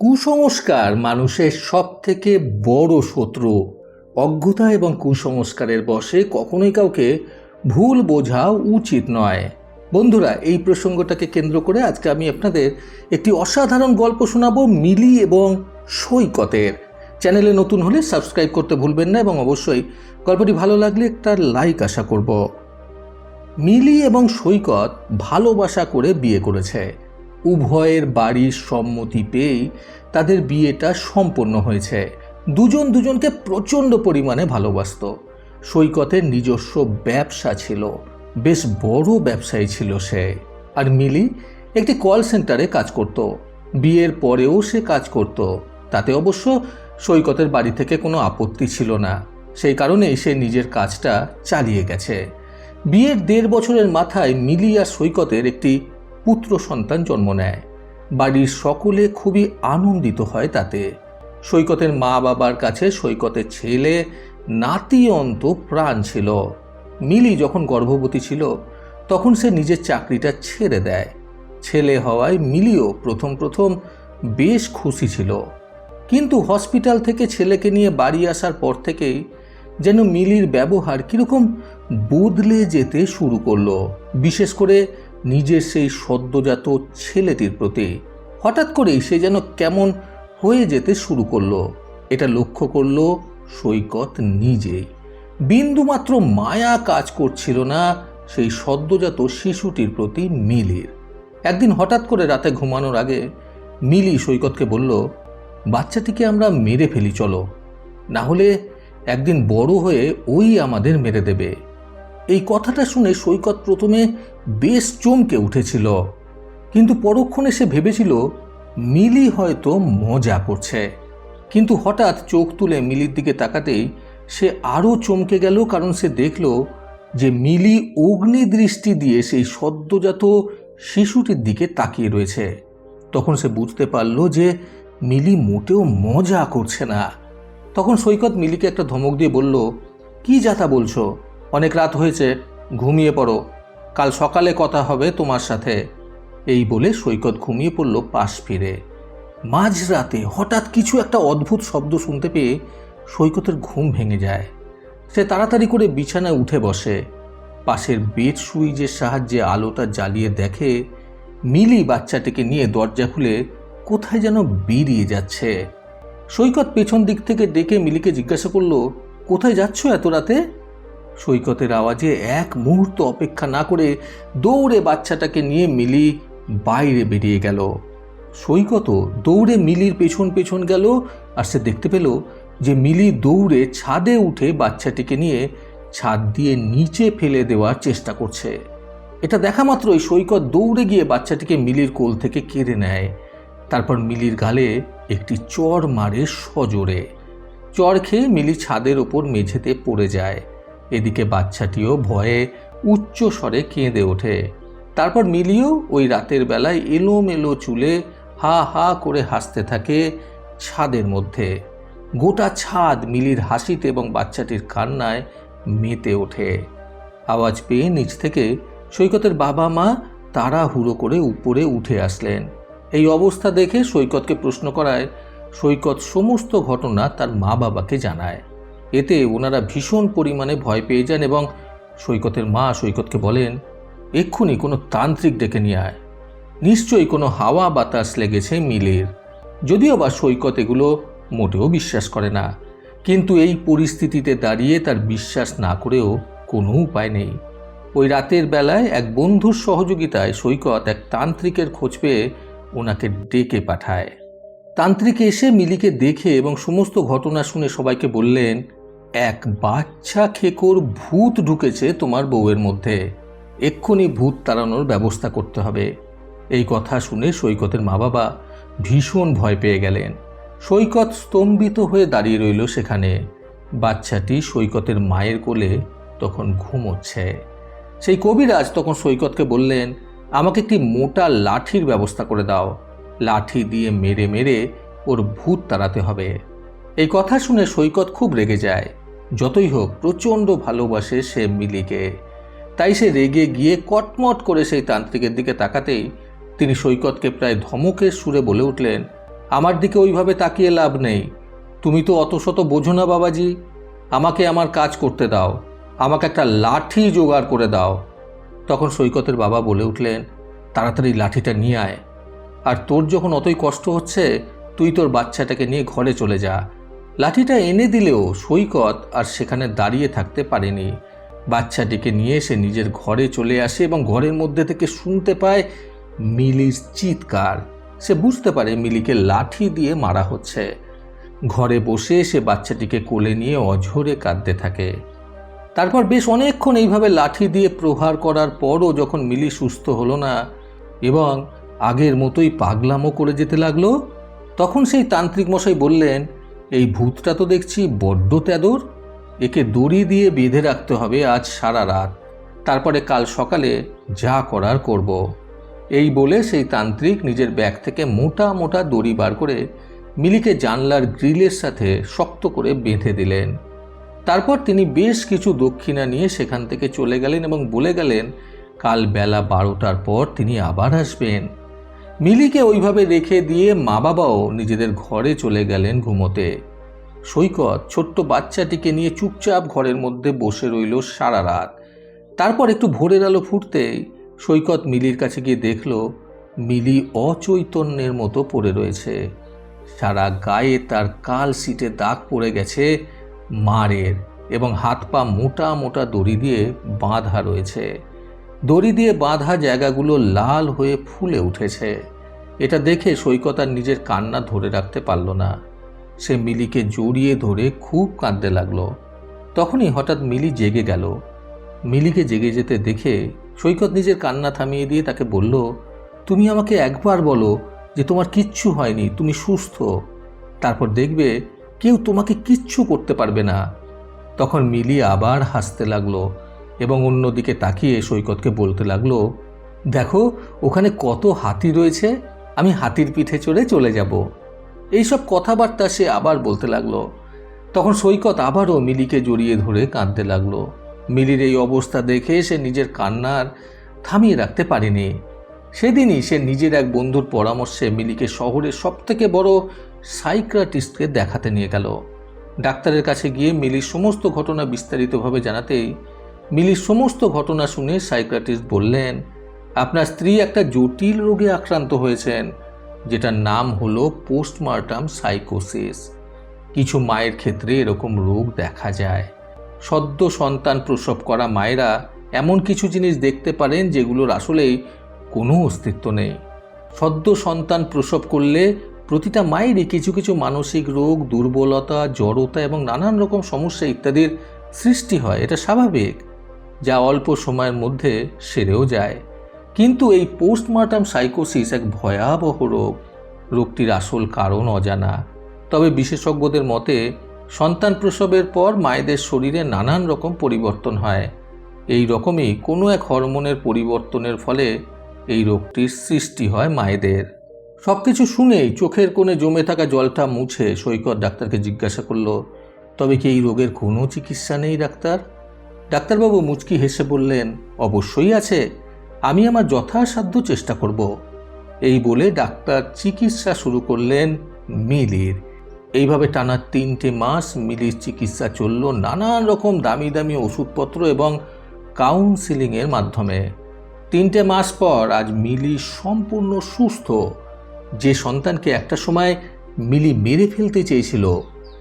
কুসংস্কার মানুষের সব থেকে বড় শত্রু। অজ্ঞতা এবং কুসংস্কারের বশে কখনোই কাউকে ভুল বোঝা উচিত নয়। বন্ধুরা, এই প্রসঙ্গটাকে কেন্দ্র করে আজকে আমি আপনাদের একটি অসাধারণ গল্প শোনাবো মিলি এবং সৈকতের। চ্যানেলে নতুন হলে সাবস্ক্রাইব করতে ভুলবেন না এবং অবশ্যই গল্পটি ভালো লাগলে একটা লাইক আশা করব। মিলি এবং সৈকত ভালোবাসা করে বিয়ে করেছে। উভয়ের বাড়ির সম্মতি পেয়েই তাদের বিয়েটা সম্পন্ন হয়েছে। দুজন দুজনকে প্রচণ্ড পরিমাণে ভালোবাসত। সৈকতের নিজস্ব ব্যবসা ছিল, বেশ বড় ব্যবসায়ী ছিল সে। আর মিলি একটি কল সেন্টারে কাজ করত। বিয়ের পরেও সে কাজ করত। তাতে অবশ্য সৈকতের বাড়ি থেকে কোনো আপত্তি ছিল না। সেই কারণেই সে নিজের কাজটা চালিয়ে গেছে। বিয়ের দেড় বছরের মাথায় মিলি আর সৈকতের একটি পুত্র সন্তান জন্ম নেয়। বাড়ির সকলে খুবই আনন্দিত হয় তাতে। সৈকতের মা বাবার কাছে সৈকতের ছেলে, নাতি অন্ত প্রাণ ছিল। মিলি যখন গর্ভবতী ছিল, তখন সে নিজের চাকরিটা ছেড়ে দেয়। ছেলে হওয়ায় মিলিও প্রথম প্রথম বেশ খুশি ছিল। কিন্তু হসপিটাল থেকে ছেলেকে নিয়ে বাড়ি আসার পর থেকেই যেন মিলির ব্যবহার কীরকম বদলে যেতে শুরু করল। বিশেষ করে নিজের সেই সদ্যজাত ছেলেটির প্রতি হঠাৎ করেই সে যেন কেমন হয়ে যেতে শুরু করল। এটা লক্ষ্য করল সৈকত নিজেই বিন্দুমাত্র মায়া কাজ করছিল না সেই সদ্যজাত শিশুটির প্রতি মিলির। একদিন হঠাৎ করে রাতে ঘুমানোর আগে মিলি সৈকতকে বলল, বাচ্চাটিকে আমরা মেরে ফেলি, চলো। না হলে একদিন বড় হয়ে ওই আমাদের মেরে দেবে। এই কথাটা শুনে সৈকত প্রথমে বেশ চমকে উঠেছিল। কিন্তু পরক্ষণে সে ভেবেছিল, মিলি হয়তো মজা করছে। কিন্তু হঠাৎ চোখ তুলে মিলির দিকে তাকাতেই সে আরও চমকে গেল, কারণ সে দেখল যে মিলি অগ্নি দৃষ্টি দিয়ে সেই সদ্যজাত শিশুটির দিকে তাকিয়ে রয়েছে। তখন সে বুঝতে পারল যে মিলি মোটেও মজা করছে না। তখন সৈকত মিলিকে একটা ধমক দিয়ে বলল, কি যাতা বলছো? অনেক রাত হয়েছে, ঘুমিয়ে পড়ো। কাল সকালে কথা হবে তোমার সাথে। এই বলে সৈকত ঘুমিয়ে পড়ল পাশ ফিরে। মাঝরাতে হঠাৎ কিছু একটা অদ্ভুত শব্দ শুনতে পেয়ে সৈকতের ঘুম ভেঙে যায়। সে তাড়াতাড়ি করে বিছানায় উঠে বসে। পাশের বেড সুইচের সাহায্যে আলোটা জ্বালিয়ে দেখে, মিলি বাচ্চাটিকে নিয়ে দরজা খুলে কোথায় যেন বেরিয়ে যাচ্ছে। সৈকত পেছন দিক থেকে ডেকে মিলিকে জিজ্ঞাসা করল, কোথায় যাচ্ছ এত রাতে? সৈকতের আওয়াজে এক মুহূর্ত অপেক্ষা না করে দৌড়ে বাচ্চাটাকে নিয়ে মিলি বাইরে বেরিয়ে গেল। সৈকত দৌড়ে মিলির পেছন পেছন গেল আর সে দেখতে পেল যে মিলি দৌড়ে ছাদে উঠে বাচ্চাটিকে নিয়ে ছাদ দিয়ে নিচে ফেলে দেওয়ার চেষ্টা করছে। এটা দেখা মাত্রই সৈকত দৌড়ে গিয়ে বাচ্চাটিকে মিলির কোল থেকে কেড়ে নেয়। তারপর মিলির গালে একটি চর মারে সজোরে। চর খেয়ে মিলি ছাদের ওপর মেঝেতে পড়ে যায়। এদিকে বাচ্চাটিও ভয়ে উচ্চ স্বরে কেঁদে ওঠে। তারপর মিলিও ওই রাতের বেলায় এলোমেলো চুলে হা হা করে হাসতে থাকে ছাদের মধ্যে। গোটা ছাদ মিলির হাসিতে এবং বাচ্চাটির কান্নায় মেতে ওঠে। আওয়াজ পেয়ে নিচ থেকে সৈকতের বাবা মা তাড়াহুড়ো করে উপরে উঠে আসলেন। এই অবস্থা দেখে সৈকতকে প্রশ্ন করায় সৈকত সমস্ত ঘটনা তার মা বাবাকে জানায়। এতে ওনারা ভীষণ পরিমাণে ভয় পেয়ে যান এবং সৈকতের মা সৈকতকে বলেন, এক্ষুনি কোনো তান্ত্রিক ডেকে নিয়ে আয়। নিশ্চয়ই কোনো হাওয়া বাতাস লেগেছে মিলের। যদিও বা সৈকত এগুলো মোটেও বিশ্বাস করে না, কিন্তু এই পরিস্থিতিতে দাঁড়িয়ে তার বিশ্বাস না করেও কোনো উপায় নেই। ওই রাতের বেলায় এক বন্ধুর সহযোগিতায় সৈকত এক তান্ত্রিকের খোঁজ পেয়ে ওনাকে ডেকে পাঠায়। তান্ত্রিক এসে মিলিকে দেখে এবং সমস্ত ঘটনা শুনে সবাইকে বললেন এক বাচ্চা খেকোর ভূত ঢুকেছে তোমার বউয়ের মধ্যে। এক্ষুনি ভূত তাড়ানোর ব্যবস্থা করতে হবে। এই কথা শুনে সৈকতের মা বাবা ভীষণ ভয় পেয়ে গেলেন। সৈকত স্তম্ভিত হয়ে দাঁড়িয়ে রইল সেখানে। বাচ্চাটি সৈকতের মায়ের কোলে তখন ঘুমোচ্ছে। সেই কবিরাজ তখন সৈকতকে বললেন, আমাকে একটি মোটা লাঠির ব্যবস্থা করে দাও। লাঠি দিয়ে মেরে মেরে ওর ভূত তাড়াতে হবে। এই কথা শুনে সৈকত খুব রেগে যায়। যতই হোক, প্রচণ্ড ভালোবাসে সে মিলিকে। তাই সে রেগে গিয়ে কটমট করে সেই তান্ত্রিকের দিকে তাকাতেই তিনি সৈকতকে প্রায় ধমকের সুরে বলে উঠলেন, আমার দিকে ওইভাবে তাকিয়ে লাভ নেই। তুমি তো অত শত বোঝো না, বাবাজি। আমাকে আমার কাজ করতে দাও। আমাকে একটা লাঠি জোগাড় করে দাও। তখন সৈকতের বাবা বলে উঠলেন, তাড়াতাড়ি লাঠিটা নিয়ে আয়। আর তোর যখন অতই কষ্ট হচ্ছে, তুই তোর বাচ্চাটাকে নিয়ে ঘরে চলে যা। লাঠিটা এনে দিলেও সৈকত আর সেখানে দাঁড়িয়ে থাকতে পারেনি। বাচ্চাটিকে নিয়ে সে নিজের ঘরে চলে আসে এবং ঘরের মধ্যে থেকে শুনতে পায় মিলির চিৎকার। সে বুঝতে পারে মিলিকে লাঠি দিয়ে মারা হচ্ছে। ঘরে বসে সে বাচ্চাটিকে কোলে নিয়ে অঝরে কাঁদতে থাকে। তারপর বেশ অনেকক্ষণ এইভাবে লাঠি দিয়ে প্রহার করার পরও যখন মিলি সুস্থ হলো না এবং আগের মতোই পাগলামো করে যেতে লাগল, তখন সেই তান্ত্রিক মশাই বললেন এই ভূতটা তো দেখছি বড্ড তেদর। একে দড়ি দিয়ে বেঁধে রাখতে হবে আজ সারা রাত। তারপরে কাল সকালে যা করার করব। এই বলে সেই তান্ত্রিক নিজের ব্যাগ থেকে মোটা মোটা দড়ি বার করে মিলিকে জানলার গ্রিলের সাথে শক্ত করে বেঁধে দিলেন। তারপর তিনি বেশ কিছু দক্ষিণা নিয়ে সেখান থেকে চলে গেলেন এবং বলে গেলেন, কাল বেলা বারোটার পর তিনি আবার আসবেন। মিলিকে ওইভাবে রেখে দিয়ে মা বাবাও নিজেদের ঘরে চলে গেলেন ঘুমোতে। সৈকত ছোট্ট বাচ্চাটিকে নিয়ে চুপচাপ ঘরের মধ্যে বসে রইল সারা রাত। তারপর একটু ভোরের আলো ফুটতেই সৈকত মিলির কাছে গিয়ে দেখল, মিলি অচৈতন্যের মতো পড়ে রয়েছে। সারা গায়ে তার কাল সিটে দাগ পড়ে গেছে, মারের, এবং হাত পা মোটা মোটা দড়ি দিয়ে বাঁধা রয়েছে। দড়ি দিয়ে বাঁধা জায়গাগুলো লাল হয়ে ফুলে উঠেছে। এটা দেখে সৈকত আর নিজের কান্না ধরে রাখতে পারল না। সে মিলিকে জড়িয়ে ধরে খুব কাঁদতে লাগল। তখনই হঠাৎ মিলি জেগে গেল। মিলিকে জেগে যেতে দেখে সৈকত নিজের কান্না থামিয়ে দিয়ে তাকে বলল, তুমি আমাকে একবার বলো যে তোমার কিচ্ছু হয়নি, তুমি সুস্থ। তারপর দেখবে কেউ তোমাকে কিচ্ছু করতে পারবে না। তখন মিলি আবার হাসতে লাগল। এবং অন্যদিকে তাকিয়ে সৈকতকে বলতে লাগল, দেখো, ওখানে কত হাতি রয়েছে, আমি হাতির পিঠে চড়ে চলে যাব। এইসব কথাবার্তা সে আবার বলতে লাগল। তখন সৈকত আবারও মিলিকে জড়িয়ে ধরে কাঁদতে লাগল। মিলির এই অবস্থা দেখে সে নিজের কান্নার থামিয়ে রাখতে পারেনি। সেদিনই সে নিজের এক বন্ধুর পরামর্শে মিলিকে শহরের সবথেকে বড় সাইক্রাটিস্টকে দেখাতে নিয়ে গেল। ডাক্তারের কাছে গিয়ে মিলির সমস্ত ঘটনা বিস্তারিতভাবে জানাতেই মিলির সমস্ত ঘটনা শুনে সাইক্রাটিস্ট বললেন, আপনার স্ত্রী একটা জটিল রোগে আক্রান্ত হয়েছেন, যেটার নাম হলো পোস্টমার্টাম সাইকোসিস। কিছু মায়ের ক্ষেত্রে এরকম রোগ দেখা যায়। সদ্য সন্তান প্রসব করা মায়েরা এমন কিছু জিনিস দেখতে পারেন যেগুলোর আসলেই কোনো অস্তিত্ব নেই। সদ্য সন্তান প্রসব করলে প্রতিটা মায়েরই কিছু কিছু মানসিক রোগ, দুর্বলতা, জড়তা এবং নানান রকম সমস্যা ইত্যাদির সৃষ্টি হয়। এটা স্বাভাবিক। যা অল্প সময়ের মধ্যে সেরেও যায়। কিন্তু এই পোস্টমার্টাম সাইকোসিস এক ভয়াবহ রোগ। রোগটির আসল কারণ অজানা। তবে বিশেষজ্ঞদের মতে, সন্তান প্রসবের পর মায়েদের শরীরে নানান রকম পরিবর্তন হয়। এই রকমই কোনো এক হরমোনের পরিবর্তনের ফলে এই রোগটির সৃষ্টি হয় মায়েদের। সব কিছু শুনেই চোখের কোণে জমে থাকা জলটা মুছে সৈকত ডাক্তারকে জিজ্ঞাসা করল, তবে কি এই রোগের কোনো চিকিৎসা নেই, ডাক্তার? ডাক্তারবাবু মুচকি হেসে বললেন, অবশ্যই আছে। আমি আমার যথাসাধ্য চেষ্টা করব। এই বলে ডাক্তার চিকিৎসা শুরু করলেন মিলির। এইভাবে টানা তিনটে মাস মিলির চিকিৎসা চলল নানান রকম দামি দামি ওষুধপত্র এবং কাউন্সিলিংয়ের মাধ্যমে। তিনটে মাস পর আজ মিলি সম্পূর্ণ সুস্থ। যে সন্তানকে একটা সময় মিলি মেরে ফেলতে চেয়েছিল,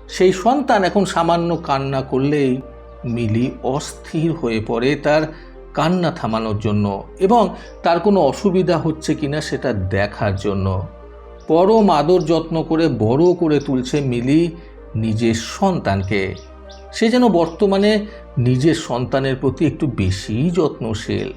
সেই সন্তান এখন সামান্য কান্না করলেই মিলি অস্থির হয়ে পড়ে তার কান্না থামানোর জন্য এবং তার কোনো অসুবিধা হচ্ছে কিনা সেটা দেখার জন্য। পরম আদর যত্ন করে বড় করে তুলছে মিলি নিজের সন্তানকে। সে যেন বর্তমানে নিজের সন্তানের প্রতি একটু বেশি যত্নশীল।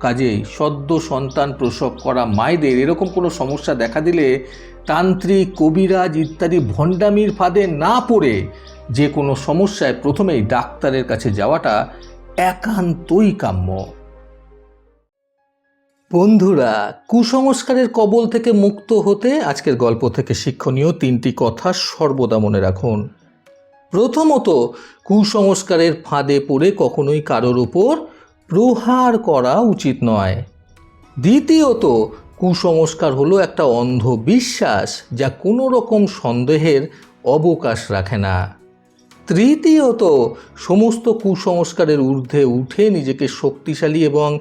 কাজেই সদ্য সন্তান প্রসব করা মায়েদের এরকম কোনো সমস্যা দেখা দিলে তান্ত্রিক, কবিরাজ ইত্যাদি ভণ্ডামির ফাঁদে না পড়ে যে কোনো সমস্যায় প্রথমেই ডাক্তারের কাছে যাওয়াটা একান্তই কাম্য। বন্ধুরা, কুসংস্কারের কবল থেকে মুক্ত হতে আজকের গল্প থেকে শিক্ষণীয় তিনটি কথা সর্বদা মনে রাখুন। প্রথমত, কুসংস্কারের ফাঁদে পড়ে কখনোই কারোর ওপর প্রহার করা উচিত নয়। দ্বিতীয়ত, কুসংস্কার হলো একটা অন্ধবিশ্বাস যা কোনো রকম সন্দেহের অবকাশ রাখে না। তৃতীয়ত, সমস্ত কুসংস্কারের ঊর্ধ্বে উঠে নিজেকে শক্তিশালী এবং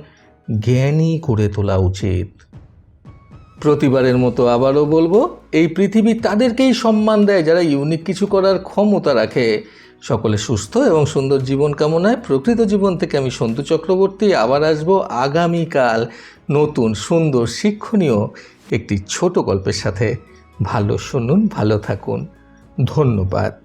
জ্ঞানী করে তোলা উচিত। প্রতিবারের মতো আবারও বলব, এই পৃথিবী তাদেরকেই সম্মান দেয় যারা ইউনিক কিছু করার ক্ষমতা রাখে। সকলে সুস্থ এবং সুন্দর জীবন কামনায় প্রকৃত জীবন থেকে আমি সন্তু চক্রবর্তী আবার আসব আগামীকাল নতুন সুন্দর শিক্ষণীয় একটি ছোট গল্পের সাথে। ভালো শুনুন, ভালো থাকুন। ধন্যবাদ।